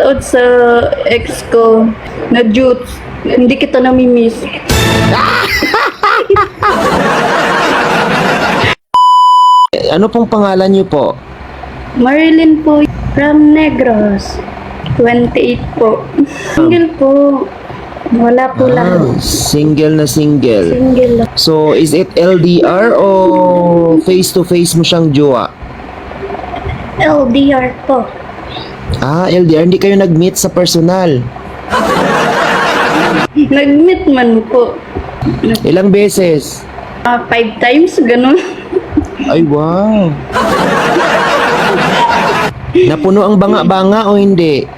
Shoutout sa ex ko na Jutes. Hindi kita namimiss. Ano pong pangalan niyo po? Marilyn po from Negros. 28 po. Single po. Wala po Ah, lahat. single na single. Single lang. So, is it LDR o face-to-face mo siyang jowa? LDR po. Ah, LDR. Hindi kayo nag-meet sa personal. Nag-meet man po. Ilang beses? Ah, five times, ganun. Ay, wow. Napuno ang banga-banga o hindi?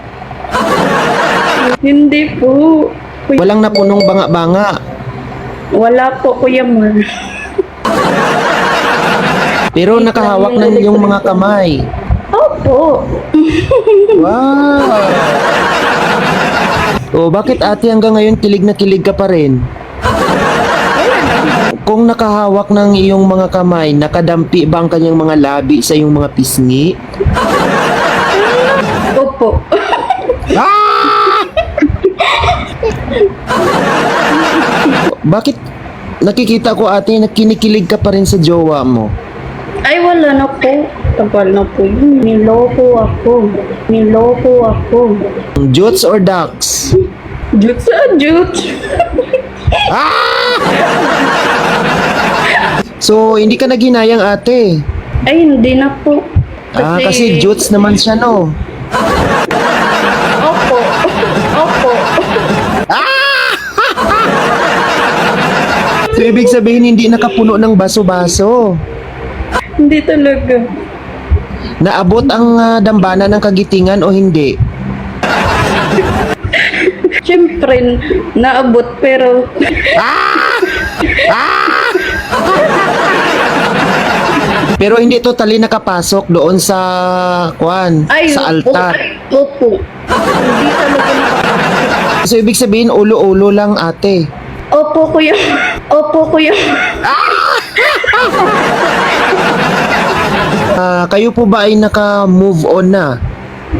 Hindi po. Kuya- Walang napunong banga-banga. Wala po, Kuya Mar. Pero nakahawak ng iyong mga kamay. Opo. Wow! Oh, bakit ate hanggang ngayon kilig na kilig ka pa rin? Kung nakahawak ng iyong mga kamay, nakadampi ba ang kanyang mga labi sa iyong mga pisngi? Opo. Bakit nakikita ko ate na kinikilig ka pa rin sa jowa mo? Ay, wala na po. Tagal na po yun. Niloko ako. Niloko ako. Jutes or ducks? Jutes ah, jutes. So, hindi ka naginayang ate. Ay, hindi na po. Ah, kasi jutes naman siya no. Opo. Opo. So, ibig sabihin hindi nakapuno ng baso-baso. Hindi talaga. Naabot ang ah, dambana ng kagitingan o hindi? Siyempre, naabot pero Pero hindi totally nakapasok doon sa kwan, ay, sa altar. Opo. Hindi talaga. So ibig sabihin ulo-ulo lang ate. Opo, kuya. Opo, kuya. Ah, kayo po ba ay naka-move on na?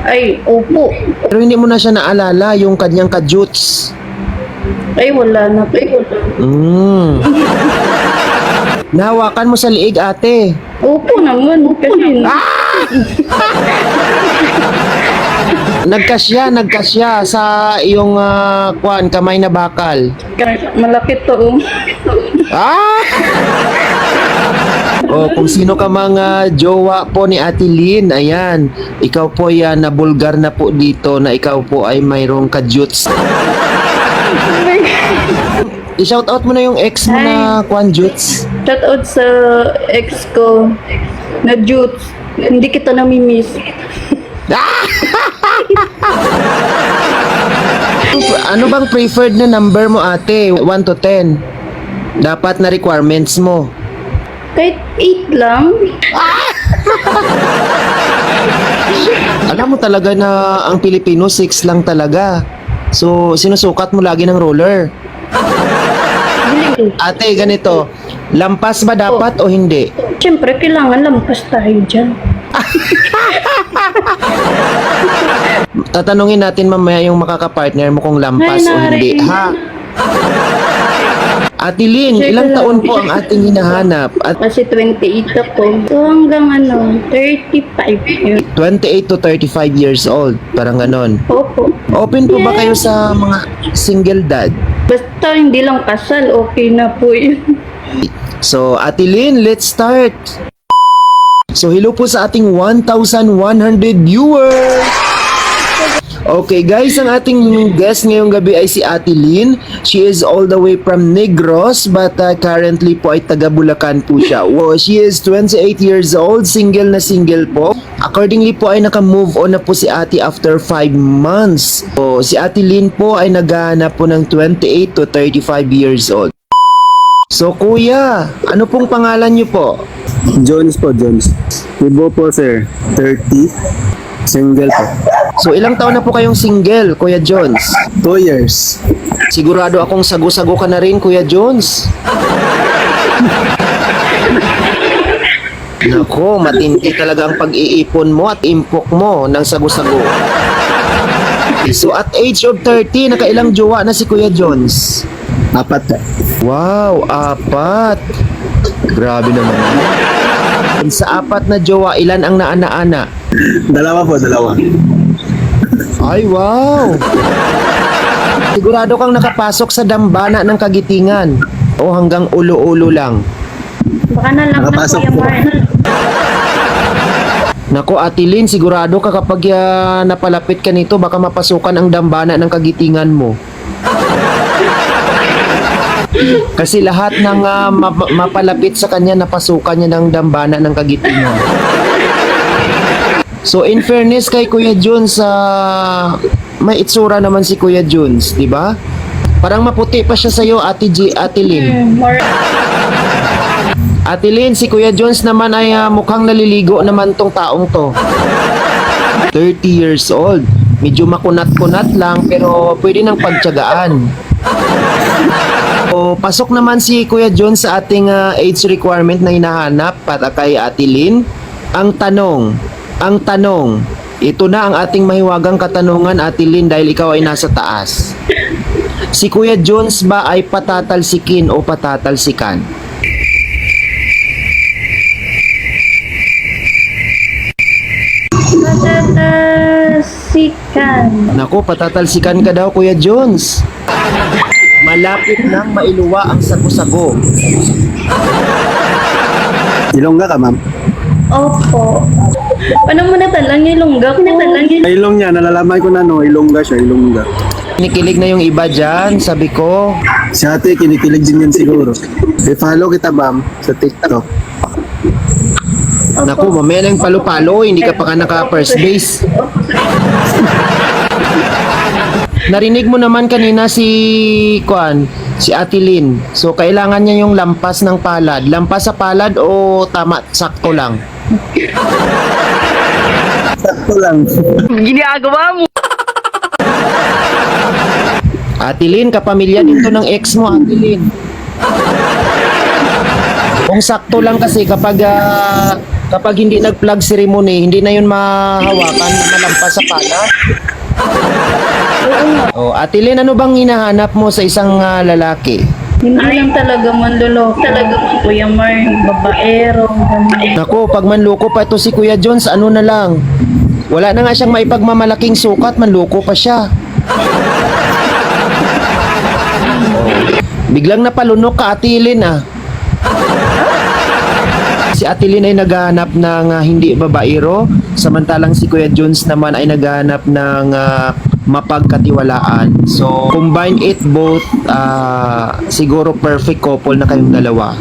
Ay, opo. Pero hindi mo na siya naalala yung kanyang kajuts. Ay, wala na po. Mm. Nahawakan mo sa liig ate. Opo naman. Kasi, Nagkasya, nagkasya sa iyong ah, kwan, kamay na bakal. malaki to. oh. Ah! O kung sino ka mga jowa po ni Ate Lynn, ayan, ikaw po yan na bulgar na po dito na ikaw po ay mayroong kajuts. I-shout out mo na yung ex mo na kwan juts. Shoutout sa ex ko na Jutes. Hindi kita namimiss. Ano bang preferred na number mo ate? 1 to 10. Dapat na requirements mo. Kahit 8 lang. Alam mo talaga na ang Pilipino 6 lang talaga. So, sinusukat mo lagi ng roller. Ate, ganito. Lampas ba dapat o hindi? Siyempre, kailangan lampas tayo dyan. Tatanungin natin mamaya yung makakapartner mo kung lampas Ay, o hindi, nari. ha? Ate Lynn, ilang lang. taon po ang ating hinahanap? At Kasi 28 ako. So hanggang ano, 35 yun. 28 to 35 years old, parang ganon. Opo. Open po ba kayo sa mga single dad? Basta hindi lang kasal, okay na po yun. So, Ate Lynn, let's start! So, hello po sa ating 1,100 viewers! Okay guys, ang ating guest ngayong gabi ay si Ate Lynn. She is all the way from Negros but uh, currently po ay taga Bulacan po siya. Wow, she is 28 years old, single na single po. Accordingly po ay naka-move on na po si Ate after 5 months. So, si Ate Lynn po ay naghahanap po ng 28 to 35 years old. So kuya, ano pong pangalan niyo po? Jones po, Jones. Ibo po, sir. 30. Single po. So ilang taon na po kayong single, Kuya Jones? 2 years. Sigurado akong sago-sago ka na rin, Kuya Jones. Nako, matindi talaga ang pag-iipon mo at impok mo ng sago-sago. So at age of 30, nakailang jowa na si Kuya Jones? Apat. Wow, apat. Grabe naman. Sa apat na jowa, ilan ang naana-ana? Dalawa po, dalawa. Ay, wow! Sigurado kang nakapasok sa dambana ng kagitingan. O hanggang ulo-ulo lang. Baka na lang na Nakapasok Kuya po. Mark. Nako, Ate Lynn, sigurado ka kapag ah, napalapit ka nito, baka mapasukan ang dambana ng kagitingan mo. Kasi lahat ng ah, map- mapalapit sa kanya, napasukan niya ng dambana ng kagitingan. So in fairness kay Kuya Jones, sa may itsura naman si Kuya Jones, di ba? Parang maputi pa siya sa'yo, Ate, G, Ate Lynn. More Ate Lynn, si Kuya Jones naman ay ah, mukhang naliligo naman tong taong to. 30 years old. Medyo makunat-kunat lang pero pwede nang pagtyagaan. O, pasok naman si Kuya Jones sa ating ah, age requirement na hinahanap para kay Ate Lynn. Ang tanong, ang tanong, ito na ang ating mahiwagang katanungan Ate Lynn dahil ikaw ay nasa taas. Si Kuya Jones ba ay patatalsikin o patatalsikan? Matatasikan. Nako, patatalsikan ka daw, Kuya Jones. Malapit nang mailuwa ang sago-sago. Ilongga ka, ma'am. Opo. Paano mo natalang yung lungga ko? Natalang yung Ay, ilong niya, nalalaman ko na no, ilongga siya, ilongga. Kinikilig na yung iba dyan, sabi ko. Si ate, kinikilig din yan siguro. I-follow kita, ma'am, sa TikTok. Naku, mamaya na yung palo-palo, hindi ka pa ka naka-first base. Narinig mo naman kanina si Kwan, si Ate Lynn. So, kailangan niya yung lampas ng palad. Lampas sa palad o tama, sakto lang? Sakto lang. Ate Lynn, kapamilya din to ng ex mo, Ate Lynn. Kung sakto lang kasi kapag ah, kapag hindi nag-plug ceremony, hindi na yun mahawakan, malampas sa pala. Oh, Ate Lynn, ano bang hinahanap mo sa isang ah, lalaki? Hindi lang talaga manluloko. Talaga man Kuya Mark. Babaero. ganun. Nako, pag manloko pa ito si Kuya Jones, ano na lang. Wala na nga siyang maipagmamalaking sukat, manloko pa siya. Biglang napalunok ka, Ate Lynn, ah. Si Ate ay naghahanap ng ah, hindi babaero, samantalang si Kuya Jones naman ay naghahanap ng ah, mapagkatiwalaan. So, combine it both, ah, siguro perfect couple na kayong dalawa.